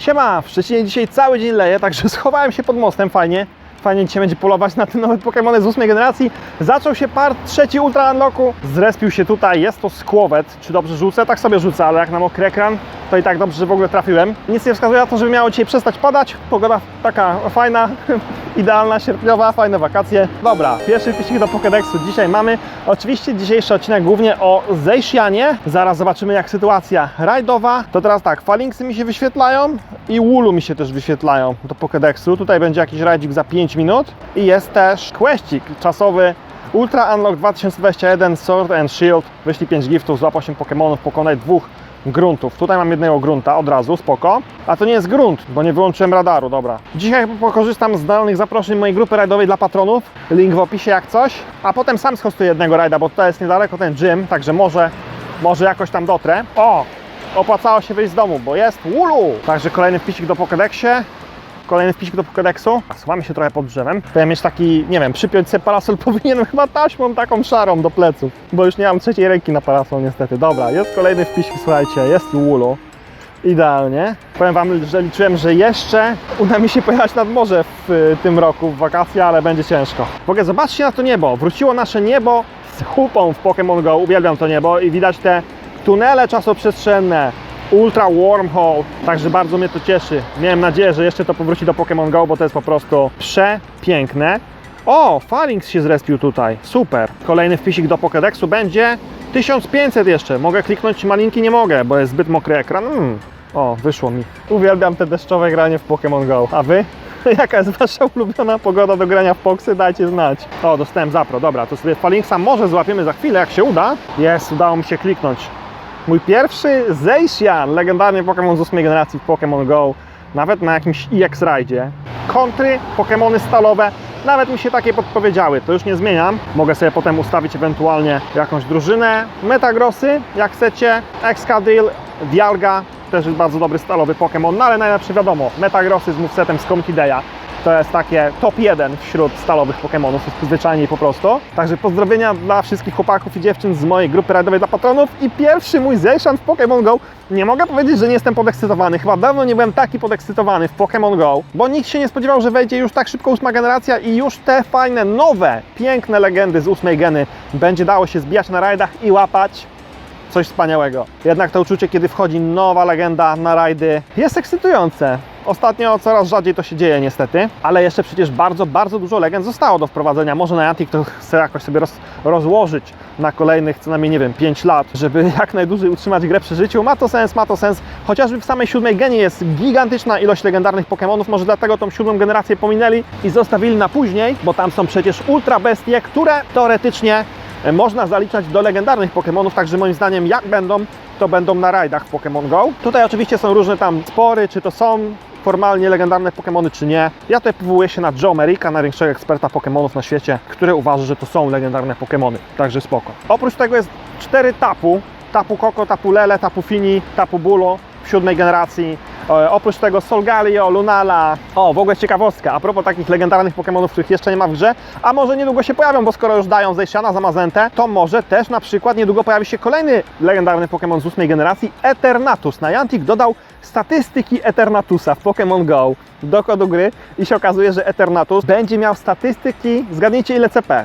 Siema, w Szczecinie dzisiaj cały dzień leje, także schowałem się pod mostem, fajnie. Fajnie dzisiaj będzie polować na te nowe Pokémony z ósmej generacji. Zaczął się part trzeci Ultra Unlocku. Zrespił się tutaj, jest to skłowet. Czy dobrze rzucę? Tak sobie rzucę, ale jak na mokry ekran, to i tak dobrze, że w ogóle trafiłem. Nic nie wskazuje na to, żeby miało dzisiaj przestać padać. Pogoda taka fajna, idealna, sierpniowa, fajne wakacje. Dobra, pierwszy wyścig do Pokédexu dzisiaj mamy. Oczywiście dzisiejszy odcinek głównie o Zejsianie. Zaraz zobaczymy jak sytuacja rajdowa. To teraz tak, Falinksy mi się wyświetlają i Woolu mi się też wyświetlają do Pokédexu. Tutaj będzie jakiś rajdzik za 5 minut i jest też questik czasowy Ultra Unlock 2021 Sword and Shield. Wyślij 5 giftów, złap 8 Pokémonów, pokonaj dwóch gruntów. Tutaj mam jednego grunta od razu, spoko. A to nie jest grunt, bo nie wyłączyłem radaru, dobra. Dzisiaj pokorzystam z danych zaproszeń mojej grupy rajdowej dla patronów. Link w opisie jak coś. A potem sam schostuję jednego rajda, bo tutaj jest niedaleko ten gym, także może, może jakoś tam dotrę. O! Opłacało się wyjść z domu, bo jest Woolu! Także kolejny wpisik do Pokédexie. Kolejny wpisik do Pokédexu. Schowamy się trochę pod drzewem. Powinien mieć taki, nie wiem, przypiąć sobie parasol powinienem chyba taśmą taką szarą do pleców, bo już nie mam trzeciej ręki na parasol niestety. Dobra, jest kolejny wpisik, słuchajcie, jest Woolu. Idealnie. Powiem Wam, że liczyłem, że jeszcze uda mi się pojechać nad morze w y, tym roku, w wakacje, ale będzie ciężko. W ogóle zobaczcie na to niebo. Wróciło nasze niebo z hupą w Pokémon Go. Uwielbiam to niebo i widać te tunele czasoprzestrzenne. Ultra Wormhole, także bardzo mnie to cieszy. Miałem nadzieję, że jeszcze to powróci do Pokémon Go, bo to jest po prostu przepiękne. O, Falinks się zrespił tutaj, super. Kolejny wpisik do Pokédexu będzie 1500 jeszcze. Mogę kliknąć malinki? Nie mogę, bo jest zbyt mokry ekran. Mm. O, wyszło mi. Uwielbiam te deszczowe granie w Pokémon Go. A wy? Jaka jest wasza ulubiona pogoda do grania w Poksy? Dajcie znać. O, dostałem zapro. Dobra, to sobie Falinksa może złapiemy za chwilę, jak się uda. Jest, udało mi się kliknąć. Mój pierwszy Zeishan, legendarny Pokémon z 8 generacji w Pokémon Go, nawet na jakimś EX rajdzie. Kontry, Pokémony stalowe, nawet mi się takie podpowiedziały, to już nie zmieniam. Mogę sobie potem ustawić ewentualnie jakąś drużynę. Metagrossy, jak chcecie, Excadrill, Dialga, też jest bardzo dobry stalowy Pokémon, no ale najlepszy wiadomo, Metagrossy z movesetem z Conkideya. To jest takie top 1 wśród stalowych Pokémonów, jest zwyczajniej po prostu. Także pozdrowienia dla wszystkich chłopaków i dziewczyn z mojej grupy rajdowej dla patronów i pierwszy mój Zeshan w Pokémon Go. Nie mogę powiedzieć, że nie jestem podekscytowany. Chyba dawno nie byłem taki podekscytowany w Pokémon Go, bo nikt się nie spodziewał, że wejdzie już tak szybko ósma generacja i już te fajne, nowe, piękne legendy z ósmej geny będzie dało się zbijać na rajdach i łapać coś wspaniałego. Jednak to uczucie, kiedy wchodzi nowa legenda na rajdy, jest ekscytujące. Ostatnio coraz rzadziej to się dzieje niestety, ale jeszcze przecież bardzo, bardzo dużo legend zostało do wprowadzenia. Może Niantic to chce jakoś sobie roz, rozłożyć na kolejnych co najmniej, nie wiem, 5 lat, żeby jak najdłużej utrzymać grę przy życiu. Ma to sens, ma to sens. Chociażby w samej siódmej genie jest gigantyczna ilość legendarnych Pokémonów, może dlatego tą siódmą generację pominęli i zostawili na później, bo tam są przecież ultra bestie, które teoretycznie można zaliczać do legendarnych Pokémonów, także moim zdaniem jak będą, to będą na rajdach w Pokémon Go. Tutaj oczywiście są różne tam spory, czy to są formalnie legendarne Pokémony, czy nie. Ja tutaj powołuję się na Joe Merricka, największego eksperta Pokémonów na świecie, który uważa, że to są legendarne Pokémony, także spoko. Oprócz tego jest cztery tapu, tapu Koko, tapu Lele, tapu Fini, tapu Bulo w siódmej generacji. E, oprócz tego Solgaleo, Lunala. O, w ogóle ciekawostka, a propos takich legendarnych Pokémonów, których jeszcze nie ma w grze, a może niedługo się pojawią, bo skoro już dają Zejsiana za Mazentę, to może też na przykład niedługo pojawi się kolejny legendarny Pokémon z ósmej generacji, Eternatus. Niantic dodał statystyki Eternatusa w Pokémon Go do kodu gry i się okazuje, że Eternatus będzie miał statystyki, zgadnijcie ile CP?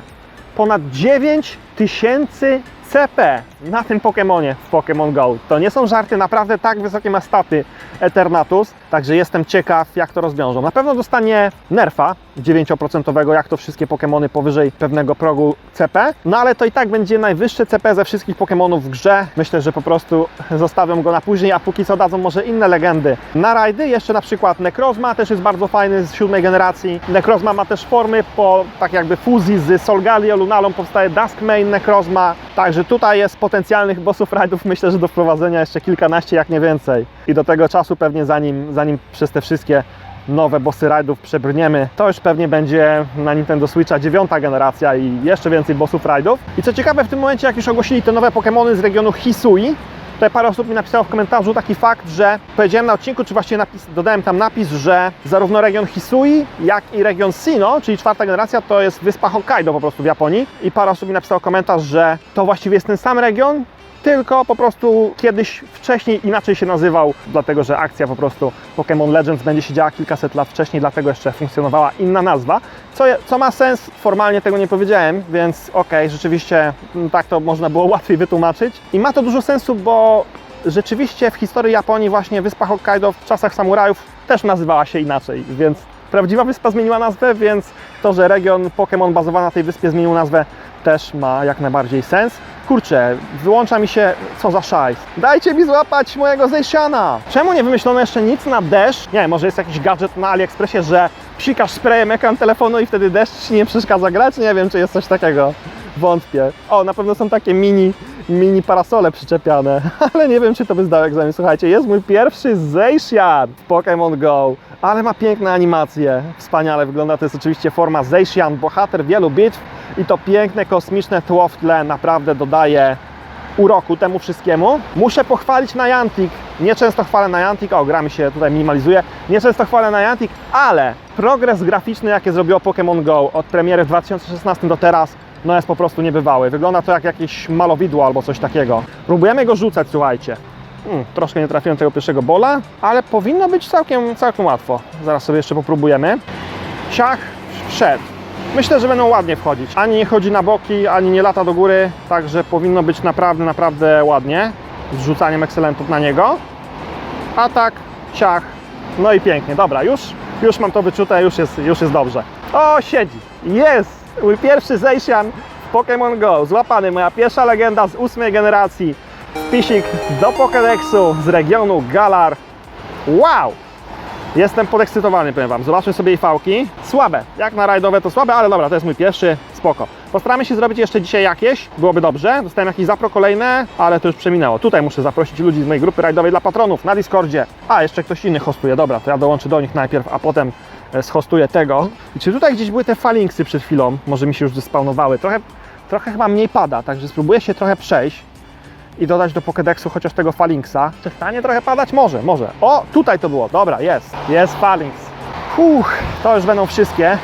Ponad 9 tysięcy CP na tym Pokémonie w Pokémon Go. To nie są żarty, naprawdę tak wysokie ma staty Eternatus, także jestem ciekaw jak to rozwiążą. Na pewno dostanie nerfa 9% jak to wszystkie Pokémony powyżej pewnego progu CP, no ale to i tak będzie najwyższe CP ze wszystkich Pokémonów w grze. Myślę, że po prostu zostawią go na później, a póki co dadzą może inne legendy. Na rajdy jeszcze na przykład Necrozma też jest bardzo fajny z siódmej generacji. Necrozma ma też formy po tak jakby fuzji z Solgaleo, Lunalą powstaje Duskmane Necrozma, także tutaj jest potencjalnych bossów rajdów myślę, że do wprowadzenia jeszcze kilkanaście, jak nie więcej. I do tego czasu pewnie zanim, zanim przez te wszystkie nowe bossy rajdów przebrniemy, to już pewnie będzie na Nintendo Switcha dziewiąta generacja i jeszcze więcej bossów rajdów. I co ciekawe, w tym momencie, jak już ogłosili te nowe Pokémony z regionu Hisui, Tutaj parę osób mi napisało w komentarzu taki fakt, że powiedziałem na odcinku, czy właściwie napis, dodałem tam napis, że zarówno region Hisui, jak i region Sino, czyli czwarta generacja, to jest wyspa Hokkaido po prostu w Japonii. I parę osób mi napisało komentarz, że to właściwie jest ten sam region, tylko po prostu kiedyś wcześniej inaczej się nazywał, dlatego że akcja po prostu Pokémon Legends będzie się działa kilkaset lat wcześniej, dlatego jeszcze funkcjonowała inna nazwa, co, co ma sens, formalnie tego nie powiedziałem, więc okej, rzeczywiście mm, tak to można było łatwiej wytłumaczyć. I ma to dużo sensu, bo rzeczywiście w historii Japonii właśnie wyspa Hokkaido w czasach samurajów też nazywała się inaczej, więc prawdziwa wyspa zmieniła nazwę, więc to, że region Pokémon bazowany na tej wyspie zmienił nazwę też ma jak najbardziej sens. Kurczę, wyłącza mi się, co za szajs. Dajcie mi złapać mojego Zejsiana! Czemu nie wymyślono jeszcze nic na deszcz? Nie, może jest jakiś gadżet na AliExpressie, że psikasz sprayem ekran telefonu i wtedy deszcz nie przeszkadza grać? Nie wiem, czy jest coś takiego. Wątpię. O, na pewno są takie mini, mini parasole przyczepiane, ale nie wiem, czy to by zdało egzamin. Słuchajcie, jest mój pierwszy Zeishan w Pokémon Go, ale ma piękne animacje. Wspaniale wygląda. To jest oczywiście forma Zeishan, bohater wielu bitw i to piękne, kosmiczne tło w tle naprawdę dodaje uroku temu wszystkiemu. Muszę pochwalić Niantic. Nieczęsto chwalę Niantic, o gra mi się tutaj minimalizuje. Nieczęsto chwalę Niantic, ale progres graficzny, jakie zrobiło Pokémon Go od premiery w 2016 do teraz, no jest po prostu niebywały. Wygląda to jak jakieś malowidło albo coś takiego. Próbujemy go rzucać, słuchajcie. Hmm, troszkę nie trafiłem tego pierwszego bola, ale powinno być całkiem, całkiem łatwo. Zaraz sobie jeszcze popróbujemy. Siach, wszedł. Myślę, że będą ładnie wchodzić. Ani nie chodzi na boki, ani nie lata do góry, także powinno być naprawdę, naprawdę ładnie z rzucaniem ekscelentów na niego. Atak, ciach, no i pięknie. Dobra, już, już mam to wyczute, już jest, już jest dobrze. O, siedzi. Jest! Mój pierwszy Zejsian w Pokémon Go. Złapany, moja pierwsza legenda z ósmej generacji. Wpisik do Pokédexu z regionu Galar. Wow! Jestem podekscytowany, powiem Wam. Zobaczmy sobie jej fałki. Słabe. Jak na rajdowe to słabe, ale dobra, to jest mój pierwszy. Spoko. Postaramy się zrobić jeszcze dzisiaj jakieś. Byłoby dobrze. Dostałem jakieś zapro kolejne, ale to już przeminęło. Tutaj muszę zaprosić ludzi z mojej grupy rajdowej dla patronów na Discordzie. A, jeszcze ktoś inny hostuje. Dobra, to ja dołączę do nich najpierw, a potem e, schostuję tego. I czy tutaj gdzieś były te falinksy przed chwilą? Może mi się już zespawnowały. Trochę, trochę chyba mniej pada, także spróbuję się trochę przejść i dodać do Pokédexu chociaż tego Falinksa. Przestanie trochę padać? Może, może. O, tutaj to było. Dobra, jest. Jest Falinks. Huch, to już będą wszystkie.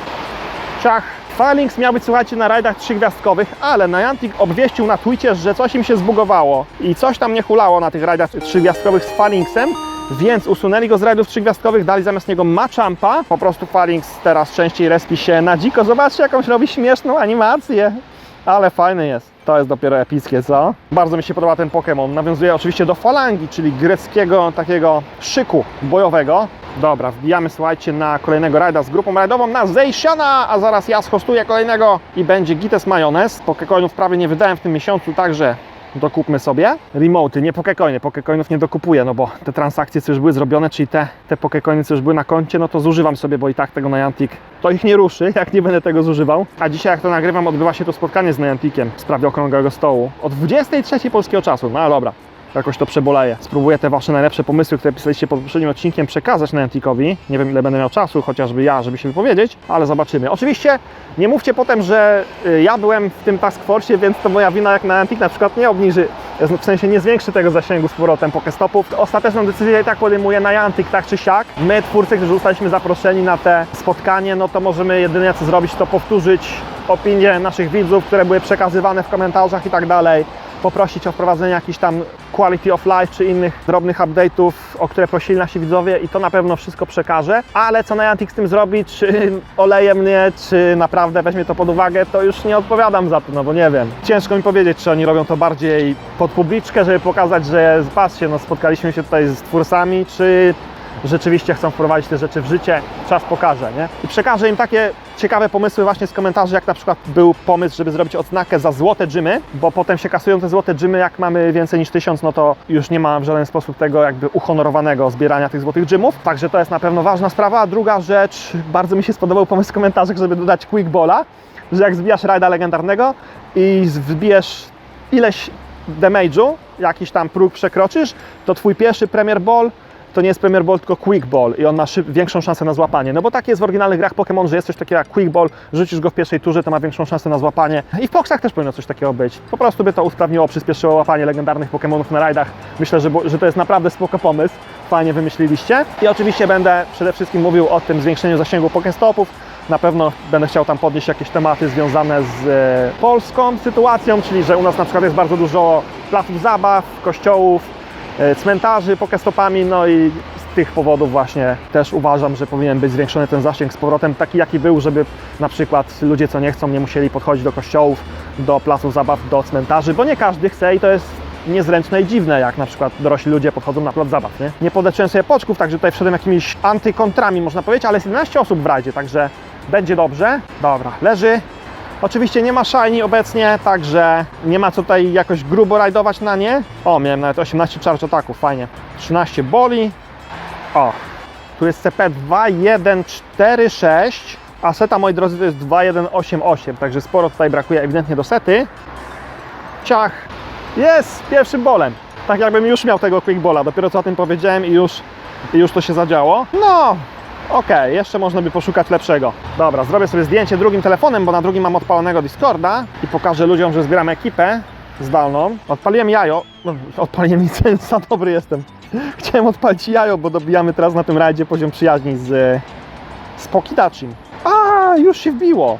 Ciach. Falinks miał być, słuchajcie, na rajdach trzygwiazdkowych, ale Niantic obwieścił na Twitcie, że coś im się zbugowało i coś tam nie hulało na tych rajdach trzygwiazdkowych z Falinksem, więc usunęli go z rajdów trzygwiazdkowych, dali zamiast niego Machampa. Po prostu Falinks teraz częściej respi się na dziko. Zobaczcie, jakąś robi śmieszną animację. Ale fajny jest. To jest dopiero epickie, co? Bardzo mi się podoba ten Pokémon. Nawiązuje oczywiście do falangi, czyli greckiego takiego szyku bojowego. Dobra, wbijamy, słuchajcie, na kolejnego rajda z grupą rajdową na Zejsiana, a zaraz ja schostuję kolejnego i będzie Gites Majonez. Pokecoinów prawie nie wydałem w tym miesiącu, także dokupmy sobie. Remoty, nie Pokecoiny, Pokecoinów nie dokupuję, no bo te transakcje, co już były zrobione, czyli te, te Pokecoiny, co już były na koncie, no to zużywam sobie, bo i tak tego Niantic, to ich nie ruszy, jak nie będę tego zużywał. A dzisiaj, jak to nagrywam, odbywa się to spotkanie z Nianticiem w sprawie okrągłego stołu. O 23 polskiego czasu, no dobra. Jakoś to przeboleję. Spróbuję te Wasze najlepsze pomysły, które pisaliście pod poprzednim odcinkiem, przekazać Nianticowi. Nie wiem, ile będę miał czasu, chociażby ja, żeby się wypowiedzieć, ale zobaczymy. Oczywiście nie mówcie potem, że y, ja byłem w tym task force, więc to moja wina, jak Niantic na przykład nie obniży, w sensie nie zwiększy tego zasięgu z powrotem Pokestopów. Ostateczną decyzję i tak podejmuje Niantic, tak czy siak. My, twórcy, którzy zostaliśmy zaproszeni na te spotkanie, no to możemy jedynie co zrobić, to powtórzyć opinie naszych widzów, które były przekazywane w komentarzach i tak dalej poprosić o wprowadzenie jakichś tam quality of life czy innych drobnych update'ów, o które prosili nasi widzowie i to na pewno wszystko przekażę. Ale co Niantic z tym zrobi, czy oleje mnie, czy naprawdę weźmie to pod uwagę, to już nie odpowiadam za to, no bo nie wiem. Ciężko mi powiedzieć, czy oni robią to bardziej pod publiczkę, żeby pokazać, że patrzcie, no spotkaliśmy się tutaj z twórcami, czy rzeczywiście chcą wprowadzić te rzeczy w życie, czas pokaże, nie? I przekażę im takie ciekawe pomysły właśnie z komentarzy, jak na przykład był pomysł, żeby zrobić odznakę za złote dżymy, bo potem się kasują te złote dżymy, jak mamy więcej niż tysiąc, no to już nie ma w żaden sposób tego jakby uhonorowanego zbierania tych złotych dżymów, także to jest na pewno ważna sprawa. A druga rzecz, bardzo mi się spodobał pomysł w komentarzach, żeby dodać quick balla, że jak zbijasz rajda legendarnego i wbijesz ileś damage'u, jakiś tam próg przekroczysz, to twój pierwszy Premier Ball to nie jest Premier Ball, tylko Quick Ball i on ma większą szansę na złapanie. No bo tak jest w oryginalnych grach Pokémon, że jest coś takiego jak Quick Ball, rzucisz go w pierwszej turze, to ma większą szansę na złapanie. I w Foxach też powinno coś takiego być. Po prostu by to usprawniło, przyspieszyło łapanie legendarnych Pokémonów na rajdach. Myślę, że, że to jest naprawdę spoko pomysł. Fajnie wymyśliliście. I oczywiście będę przede wszystkim mówił o tym zwiększeniu zasięgu Pokestopów. Na pewno będę chciał tam podnieść jakieś tematy związane z e, polską sytuacją, czyli że u nas na przykład jest bardzo dużo placów zabaw, kościołów, cmentarzy pokestopami, no i z tych powodów właśnie też uważam, że powinien być zwiększony ten zasięg z powrotem taki jaki był, żeby na przykład ludzie co nie chcą nie musieli podchodzić do kościołów, do placów zabaw, do cmentarzy, bo nie każdy chce i to jest niezręczne i dziwne, jak na przykład dorośli ludzie podchodzą na plac zabaw, nie? Nie podeczyłem sobie poczków, także tutaj wszedłem jakimiś antykontrami, można powiedzieć, ale jest 11 osób w rajdzie, także będzie dobrze. Dobra, leży. Oczywiście nie ma shiny obecnie, także nie ma co tutaj jakoś grubo rajdować na nie. O, miałem nawet 18 charge ataków, fajnie. 13 boli. O, tu jest CP 2146, a seta, moi drodzy, to jest 2188, także sporo tutaj brakuje ewidentnie do sety. Ciach, jest pierwszym bolem. Tak jakbym już miał tego quick bola, dopiero co o tym powiedziałem i już, i już to się zadziało. No, okej, jeszcze można by poszukać lepszego. Dobra, zrobię sobie zdjęcie drugim telefonem, bo na drugim mam odpalonego Discorda i pokażę ludziom, że zbieram ekipę zdalną. Odpaliłem jajo, odpaliłem licensa, dobry jestem. Chciałem odpalić jajo, bo dobijamy teraz na tym rajdzie poziom przyjaźni z, z Pokidachim. A, już się wbiło.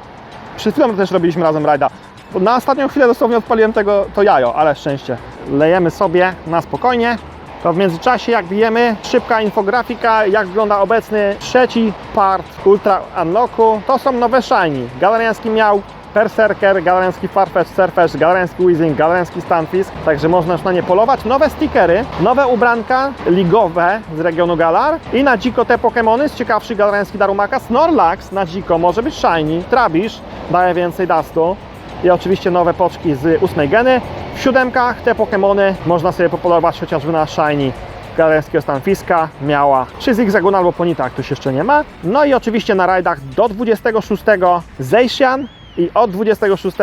Przed chwilą też robiliśmy razem rajda. Na ostatnią chwilę dosłownie odpaliłem tego, to jajo, ale szczęście. Lejemy sobie na spokojnie. To w międzyczasie, jak bijemy, szybka infografika, jak wygląda obecny trzeci part Ultra Unlocku. To są nowe shiny. Galariański miał Berserker, Galariański Farfetch, Surfetch, Galariański Weezing, Galariański Stunfisk, także można już na nie polować. Nowe stickery, nowe ubranka ligowe z regionu Galar i na dziko te Pokémony z ciekawszych Galariański Darumaka. Snorlax na dziko może być shiny, Trabisz daje więcej dustu i oczywiście nowe poczki z ósmej geny. W siódemkach te Pokémony można sobie popolować chociażby na Shiny Galeńskiego Stanfiska, Miała, czy Zigzagun albo Ponita, jak ktoś jeszcze nie ma. No i oczywiście na rajdach do 26 Zejsian i od 26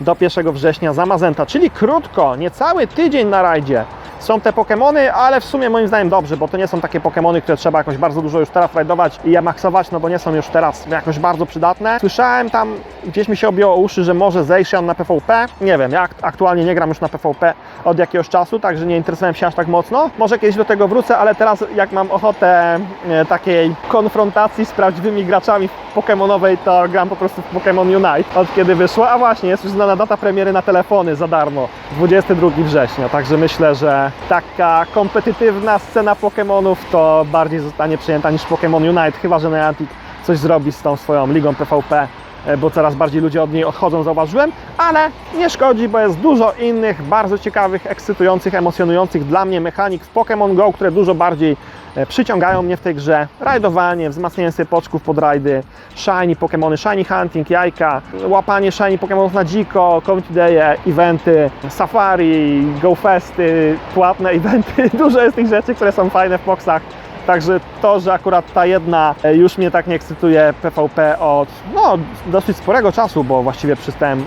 do 1 września Zamazenta, czyli krótko, niecały tydzień na rajdzie. Są te Pokémony, ale w sumie moim zdaniem dobrze, bo to nie są takie Pokémony, które trzeba jakoś bardzo dużo już teraz rajdować i je maksować, no bo nie są już teraz jakoś bardzo przydatne. Słyszałem tam, gdzieś mi się objęło uszy, że może Zejsian na PvP. Nie wiem, ja ak- aktualnie nie gram już na PvP od jakiegoś czasu, także nie interesowałem się aż tak mocno. Może kiedyś do tego wrócę, ale teraz jak mam ochotę e, takiej konfrontacji z prawdziwymi graczami Pokémonowej, to gram po prostu w Pokémon Unite od kiedy wyszło. A właśnie, jest już znana data premiery na telefony za darmo, 22 września, także myślę, że taka kompetytywna scena Pokémonów to bardziej zostanie przyjęta niż Pokémon Unite, chyba że Niantic coś zrobi z tą swoją ligą PvP bo coraz bardziej ludzie od niej odchodzą, zauważyłem, ale nie szkodzi, bo jest dużo innych bardzo ciekawych, ekscytujących, emocjonujących dla mnie mechanik w Pokémon Go, które dużo bardziej e, przyciągają mnie w tej grze. Rajdowanie, wzmacnianie sobie poczków pod rajdy, shiny Pokémony, shiny hunting, jajka, łapanie shiny Pokémonów na dziko, community day'e, eventy, safari, go festy, płatne eventy. Dużo jest tych rzeczy, które są fajne w boxach. Także to, że akurat ta jedna e, już mnie tak nie ekscytuje PvP od no, dosyć sporego czasu, bo właściwie przestałem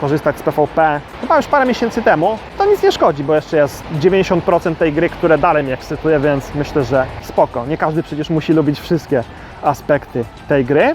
korzystać z PvP chyba już parę miesięcy temu, to nic nie szkodzi, bo jeszcze jest 90% tej gry, które dalej mnie ekscytuje, więc myślę, że spoko. Nie każdy przecież musi lubić wszystkie aspekty tej gry.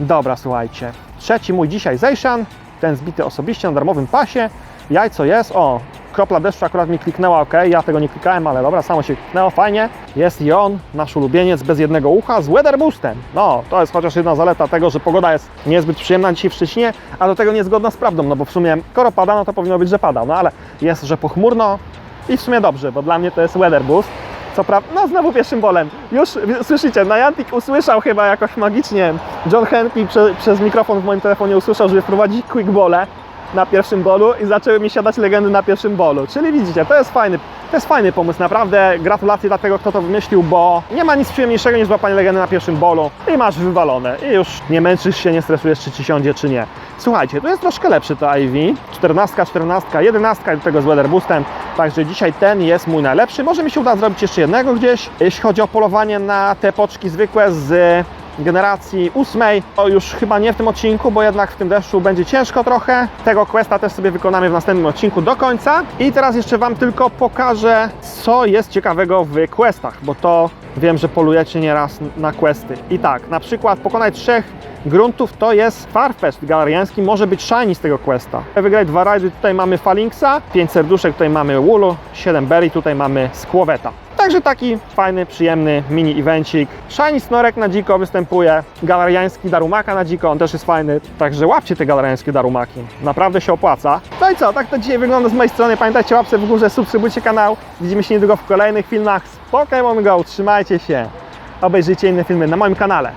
Dobra, słuchajcie. Trzeci mój dzisiaj Zejszan, ten zbity osobiście na darmowym pasie. Jajco jest, o, kropla deszczu akurat mi kliknęła, ok, ja tego nie klikałem, ale dobra, samo się kliknęło, fajnie. Jest i on, nasz ulubieniec bez jednego ucha z Weather Boostem. No, to jest chociaż jedna zaleta tego, że pogoda jest niezbyt przyjemna dzisiaj w Szczecinie, a do tego niezgodna z prawdą, no bo w sumie, skoro pada, no to powinno być, że pada, no ale jest, że pochmurno i w sumie dobrze, bo dla mnie to jest Weather Boost. Co prawda, no znowu pierwszym bolem. Już słyszycie, Niantic usłyszał chyba jakoś magicznie. John Henry prze, przez mikrofon w moim telefonie usłyszał, żeby wprowadzić quick bole na pierwszym bolu i zaczęły mi siadać legendy na pierwszym bolu. Czyli widzicie, to jest fajny, to jest fajny pomysł, naprawdę gratulacje dla tego, kto to wymyślił, bo nie ma nic przyjemniejszego niż złapanie legendy na pierwszym bolu i masz wywalone i już nie męczysz się, nie stresujesz, czy ci siądzie, czy nie. Słuchajcie, tu jest troszkę lepszy to IV, 14, 14, 11 do tego z Weather Boostem, także dzisiaj ten jest mój najlepszy. Może mi się uda zrobić jeszcze jednego gdzieś, jeśli chodzi o polowanie na te poczki zwykłe z generacji ósmej. To już chyba nie w tym odcinku, bo jednak w tym deszczu będzie ciężko trochę. Tego questa też sobie wykonamy w następnym odcinku do końca. I teraz jeszcze Wam tylko pokażę, co jest ciekawego w questach, bo to wiem, że polujecie nieraz na questy. I tak, na przykład pokonaj trzech gruntów to jest Farfetch galariański, może być shiny z tego questa. Wygrać dwa rajdy, tutaj mamy Falinksa, pięć serduszek, tutaj mamy Woolu, 7 berry, tutaj mamy Squoweta. Także taki fajny, przyjemny mini evencik. Shiny Snorek na dziko występuje, galariański Darumaka na dziko, on też jest fajny. Także łapcie te galariańskie Darumaki, naprawdę się opłaca. No i co, tak to dzisiaj wygląda z mojej strony. Pamiętajcie, łapce w górze, subskrybujcie kanał. Widzimy się niedługo w kolejnych filmach z Pokémon Go. Trzymajcie się, obejrzyjcie inne filmy na moim kanale.